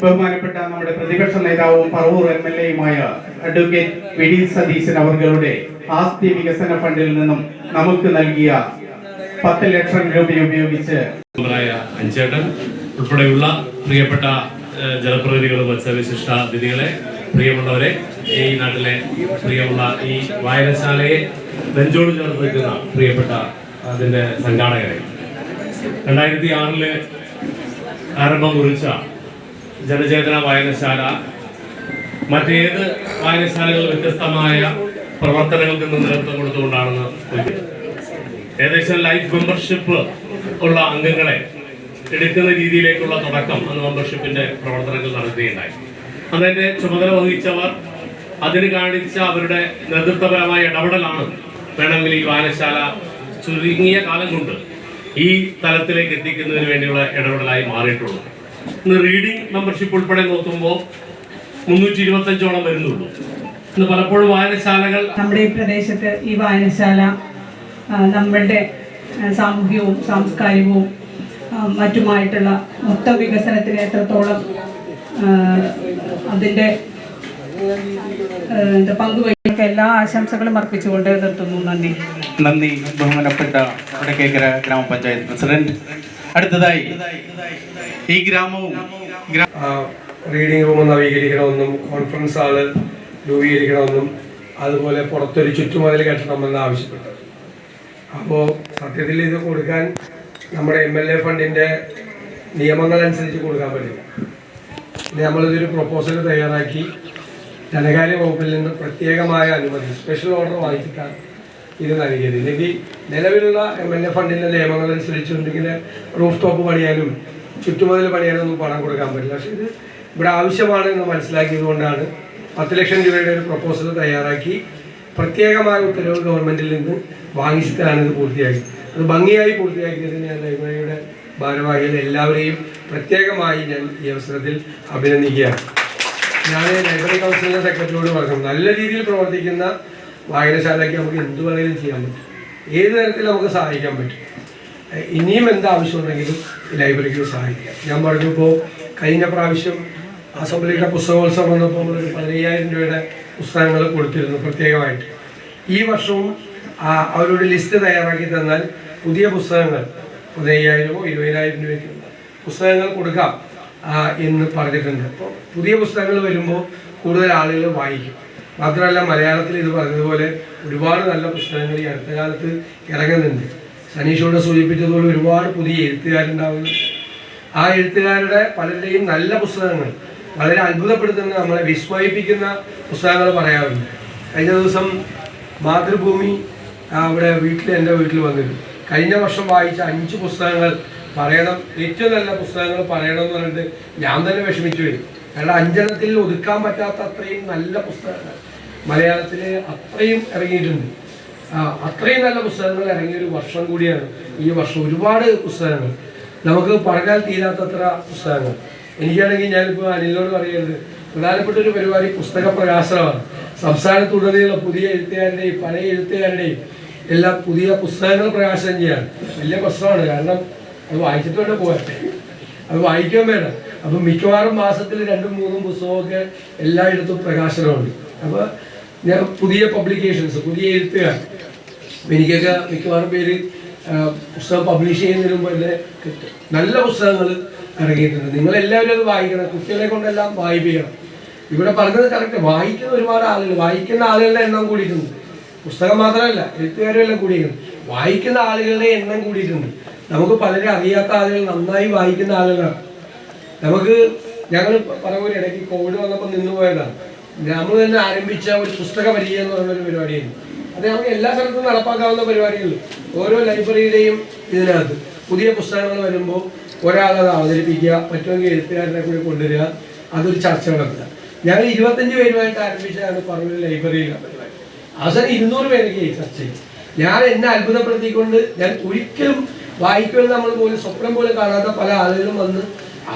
ബഹുമാനപ്പെട്ട നമ്മുടെ പ്രതിപക്ഷ നേതാവും പറവൂർ എം എൽ എയുമായ അഡ്വക്കേറ്റ് വി സതീശൻ അവരുടെ ആസ്തി വികസന ഫണ്ടിൽ നിന്നും നമുക്ക് നൽകിയ പത്ത് ലക്ഷം രൂപ ഉപയോഗിച്ച് അഞ്ചേട്ടൻ ഉൾപ്പെടെയുള്ള പ്രിയപ്പെട്ട ജനപ്രതിനിധികളും മത്സരവിശിഷ്ട അതിഥികളെ പ്രിയമുള്ളവരെ ഈ നാട്ടിലെ പ്രിയമുള്ള ഈ വായനശാലയെ നെഞ്ചോട് ചേർത്ത് നിൽക്കുന്ന പ്രിയപ്പെട്ട അതിന്റെ സംഘാടകരെ. രണ്ടായിരത്തി ആറിൽ ആരംഭം കുറിച്ച ജനചേതന വായനശാല. മറ്റേത് വായനശാലകൾ വ്യത്യസ്തമായ പ്രവർത്തനങ്ങൾക്ക് ഇന്ന് നേതൃത്വം കൊടുത്തുകൊണ്ടാണെന്ന്. ഏകദേശം ലൈഫ് മെമ്പർഷിപ്പ് ഉള്ള അംഗങ്ങളെ എടുക്കുന്ന രീതിയിലേക്കുള്ള തുടക്കം അന്ന് മെമ്പർഷിപ്പിന്റെ പ്രവർത്തനങ്ങൾ നടത്തുകയുണ്ടായി അതിന്റെ ചുമതല വഹിച്ചവർ അതിന് കാണിച്ച അവരുടെ നേതൃത്വപരമായ ഇടപെടലാണ് വേണമെങ്കിൽ ഈ വായനശാല ചുരുങ്ങിയ കാലം കൊണ്ട് ഈ തലത്തിലേക്ക് എത്തിക്കുന്നതിന് വേണ്ടിയുള്ള ഇടപെടലായി മാറിയിട്ടുള്ളത്. ഇന്ന് റീഡിംഗ് മെമ്പർഷിപ്പ് ഉൾപ്പെടെ നോക്കുമ്പോൾ മുന്നൂറ്റി ഇരുപത്തഞ്ചോളം വരുന്നുള്ളൂ. ഇന്ന് പലപ്പോഴും വായനശാലകൾ നമ്മുടെ ഈ പ്രദേശത്ത് ഈ വായനശാല നമ്മുടെ നമ്മളുടെ സാമൂഹ്യവും സാമൂഹികവും സാംസ്കാരികവും മറ്റുമായിട്ടുള്ള മൊത്ത വികസനത്തിന് എത്രത്തോളം അതിന്റെ പങ്കുവഹിക്ക എല്ലാ ആശംസകളും അർപ്പിച്ചുകൊണ്ട് നിർത്തുന്നു. നന്ദി. നന്ദി. ബഹുമാനപ്പെട്ട വടക്കേക്കര ഗ്രാമപഞ്ചായത്ത് പ്രസിഡന്റ് അടുത്തതായി ഈ ഗ്രാമവും റീഡിംഗ് റൂം നവീകരിക്കണമെന്നും കോൺഫറൻസ് ഹാൾ രൂപീകരിക്കണമെന്നും അതുപോലെ പുറത്തൊരു ചുറ്റുമതിൽ കെട്ടണമെന്ന് ആവശ്യപ്പെട്ടു. അപ്പോൾ സത്യത്തിൽ ഇത് കൊടുക്കാൻ നമ്മുടെ എം എൽ എ ഫണ്ടിന്റെ നിയമങ്ങളനുസരിച്ച് കൊടുക്കാൻ പറ്റില്ല നമ്മളിതൊരു പ്രൊപ്പോസൽ തയ്യാറാക്കി ധനകാര്യ വകുപ്പിൽ നിന്ന് പ്രത്യേകമായ അനുമതി സ്പെഷ്യൽ ഓർഡർ വാങ്ങിച്ചിട്ടാണ് ഇത് നൽകിയത്. ഇല്ലെങ്കിൽ നിലവിലുള്ള എം എൽ എ ഫണ്ടിന്റെ നിയമങ്ങൾ നിയമങ്ങളനുസരിച്ചുണ്ടെങ്കിൽ റൂഫ് ടോപ്പ് പണിയാനും ചുറ്റുമതിൽ പണിയാനും ഒന്നും പണം കൊടുക്കാൻ പറ്റില്ല. പക്ഷേ ഇത് ഇവിടെ ആവശ്യമാണ് എന്ന് മനസ്സിലാക്കിയത് കൊണ്ടാണ് പത്ത് ലക്ഷം രൂപയുടെ ഒരു പ്രപ്പോസൽ തയ്യാറാക്കി പ്രത്യേകമായ ഉത്തരവ് ഗവൺമെന്റിൽ നിന്ന് വാങ്ങിച്ചിട്ടാണ് ഇത് പൂർത്തിയാക്കി. അത് ഭംഗിയായി പൂർത്തിയാക്കിയതിന് ഞാൻ ലൈബ്രറിയുടെ ഭാരവാഹികൾ എല്ലാവരെയും പ്രത്യേകമായി ഞാൻ ഈ അവസരത്തിൽ അഭിനന്ദിക്കുകയാണ്. ഞാൻ ലൈബ്രറി കൗൺസിലിന്റെ സെക്രട്ടറിയോട് പറഞ്ഞു നല്ല രീതിയിൽ പ്രവർത്തിക്കുന്ന വായനശാലയ്ക്ക് നമുക്ക് എന്ത് വേണമെങ്കിലും ചെയ്യാൻ പറ്റും. ഏത് തരത്തിൽ നമുക്ക് സഹായിക്കാൻ പറ്റും. ഇനിയും എന്ത് ആവശ്യമുണ്ടെങ്കിലും ലൈബ്രറിക്ക് സഹായിക്കാം. ഞാൻ പറഞ്ഞപ്പോൾ കഴിഞ്ഞ പ്രാവശ്യം അസംബ്ലിയുടെ പുസ്തകോത്സവം വന്നപ്പോൾ നമ്മളൊരു പതിനയ്യായിരം രൂപയുടെ പുസ്തകങ്ങൾ കൊടുത്തിരുന്നു പ്രത്യേകമായിട്ട്. ഈ വർഷവും അവരോട് ലിസ്റ്റ് തയ്യാറാക്കി തന്നാൽ പുതിയ പുസ്തകങ്ങൾ പതിനയ്യായിരമോ ഇരുപതിനായിരം രൂപയ്ക്ക് പുസ്തകങ്ങൾ കൊടുക്കാം എന്ന് പറഞ്ഞിട്ടുണ്ട്. അപ്പോൾ പുതിയ പുസ്തകങ്ങൾ വരുമ്പോൾ കൂടുതൽ ആളുകൾ വായിക്കും. മാത്രമല്ല മലയാളത്തിൽ ഇത് പറഞ്ഞതുപോലെ ഒരുപാട് നല്ല പുസ്തകങ്ങൾ ഈ അടുത്ത കാലത്ത് ഇറങ്ങുന്നുണ്ട്. സനീഷോടെ സൂചിപ്പിച്ചതുപോലെ ഒരുപാട് പുതിയ എഴുത്തുകാരുണ്ടാവുന്നു. ആ എഴുത്തുകാരുടെ പലരുടെയും നല്ല പുസ്തകങ്ങൾ വളരെ അത്ഭുതപ്പെടുത്തുന്ന നമ്മളെ വിസ്മയിപ്പിക്കുന്ന പുസ്തകങ്ങൾ പറയാറുണ്ട്. കഴിഞ്ഞ ദിവസം മാതൃഭൂമി അവിടെ വീട്ടിൽ എന്റെ വീട്ടിൽ വന്നിരുന്നു. കഴിഞ്ഞ വർഷം വായിച്ച അഞ്ച് പുസ്തകങ്ങൾ പറയണം ഏറ്റവും നല്ല പുസ്തകങ്ങൾ പറയണം എന്ന് പറഞ്ഞിട്ട് ഞാൻ തന്നെ വിഷമിച്ചു വരും കാരണം അഞ്ചെണ്ണത്തിൽ ഒതുക്കാൻ പറ്റാത്ത അത്രയും നല്ല പുസ്തകങ്ങൾ. മലയാളത്തിൽ അത്രയും ഇറങ്ങിയിട്ടുണ്ട്. അത്രയും നല്ല പുസ്തകങ്ങൾ ഇറങ്ങിയ ഒരു വർഷം കൂടിയാണ് ഈ വർഷം ഒരുപാട് പുസ്തകങ്ങൾ. നമുക്ക് പറഞ്ഞാൽ തീരാത്തത്ര പുസ്തകങ്ങൾ. എനിക്കാണെങ്കിൽ ഞാനിപ്പോൾ അനിലിനോട് പറയുന്നത് പ്രധാനപ്പെട്ട ഒരു പരിപാടി പുസ്തക പ്രകാശനമാണ്. സംസ്ഥാനത്തുടനീളം പുതിയ എഴുത്തുകാരുടെയും പല എഴുത്തുകാരുടെയും എല്ലാ പുതിയ പുസ്തകങ്ങൾ പ്രകാശനം ചെയ്യാൻ വലിയ പ്രശ്നമാണ്. കാരണം അത് വായിച്ചിട്ട് വേണ്ട പോകട്ടെ അത് വായിക്കാൻ വേണം. അപ്പം മിക്കവാറും മാസത്തിൽ രണ്ടും മൂന്നും പുസ്തകമൊക്കെ എല്ലായിടത്തും പ്രകാശനമുണ്ട്. അപ്പോൾ പുതിയ പബ്ലിക്കേഷൻസ് പുതിയ എഴുത്തുകാർ എനിക്കൊക്കെ മിക്കവാറും പേര് പുസ്തകം പബ്ലിഷ് ചെയ്യുന്നതിന് മുമ്പ് കിട്ടും. നല്ല പുസ്തകങ്ങൾ ഇറങ്ങിയിട്ടുണ്ട്. നിങ്ങളെല്ലാവരും അത് വായിക്കണം. കുട്ടികളെ കൊണ്ടെല്ലാം വായിപ്പിക്കണം ഇവിടെ പറഞ്ഞത് കറക്റ്റ് വായിക്കുന്ന ഒരുപാട് ആളുകൾ വായിക്കുന്ന ആളുകളുടെ എണ്ണം കൂടിയിട്ടുണ്ട്. പുസ്തകം മാത്രമല്ല എഴുത്തുകാരും എല്ലാം കൂടിയിട്ടുണ്ട്. വായിക്കുന്ന ആളുകളുടെ എണ്ണം കൂടിയിട്ടുണ്ട്. നമുക്ക് പലരും അറിയാത്ത ആളുകൾ നന്നായി വായിക്കുന്ന ആളുകളാണ്. നമുക്ക് ഞങ്ങൾ പറഞ്ഞ ഇടയ്ക്ക് കോവിഡ് വന്നപ്പോൾ നിന്ന് പോയതാണ്. നമ്മൾ തന്നെ ആരംഭിച്ച ഒരു പുസ്തക പരിചയം എന്ന് പറയുന്ന ഒരു പരിപാടിയുണ്ട് അത് നമുക്ക് എല്ലാ സ്ഥലത്തും നടപ്പാക്കാവുന്ന പരിപാടികളിൽ ഓരോ ലൈബ്രറിയുടെയും ഇതിനകത്ത് പുതിയ പുസ്തകങ്ങൾ വരുമ്പോൾ ഒരാളത് അവതരിപ്പിക്കുക മറ്റുമെങ്കിൽ എഴുത്തുകാരനെ കൂടി കൊണ്ടുവരിക അതൊരു ചർച്ച നടത്തുക. ഞങ്ങൾ ഇരുപത്തഞ്ച് പേരുമായിട്ട് ആരംഭിച്ചതാണ് പറഞ്ഞൊരു ലൈബ്രറിയിലെ പരിപാടി. അവസരം ഇരുന്നൂറ് പേരൊക്കെ ഈ ചർച്ച ചെയ്യും ഞാൻ എന്നെ അത്ഭുതപ്പെടുത്തിക്കൊണ്ട് ഞാൻ ഒരിക്കലും വായിക്കുമെന്ന് നമ്മൾ പോലും സ്വപ്നം പോലും കാണാത്ത പല ആളുകളും വന്ന്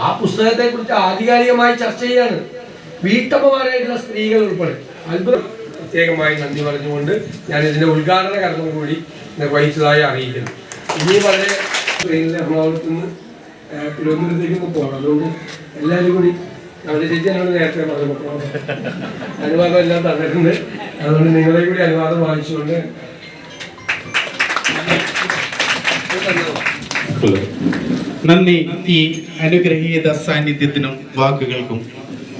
ആ പുസ്തകത്തെക്കുറിച്ച് ആധികാരികമായി ചർച്ച ചെയ്യാണ്. വീട്ടമ്മമാരായിട്ടുള്ള സ്ത്രീകൾ ഉൾപ്പെടെ. അത്ഭുതം പ്രത്യേകമായി നന്ദി പറഞ്ഞുകൊണ്ട് ഞാൻ ഇതിന്റെ ഉദ്ഘാടന കർമ്മം കൂടി നിർവഹിച്ചതായി അറിയിക്കുന്നു. ഇനി വളരെ എറണാകുളത്ത് നിന്ന് തിരുവനന്തപുരത്തേക്ക് പോകണം. അതുകൊണ്ട് എല്ലാവരും കൂടി നമ്മുടെ ചേച്ചിയാണ് നേരത്തെ പറഞ്ഞു അനുവാദം എല്ലാം തന്നിട്ടുണ്ട്. അതുകൊണ്ട് നിങ്ങളെ കൂടി അനുവാദം വാങ്ങിച്ചുകൊണ്ട് നന്ദി. ഈ അനുഗ്രഹീത സാന്നിധ്യത്തിനും വാക്കുകൾക്കും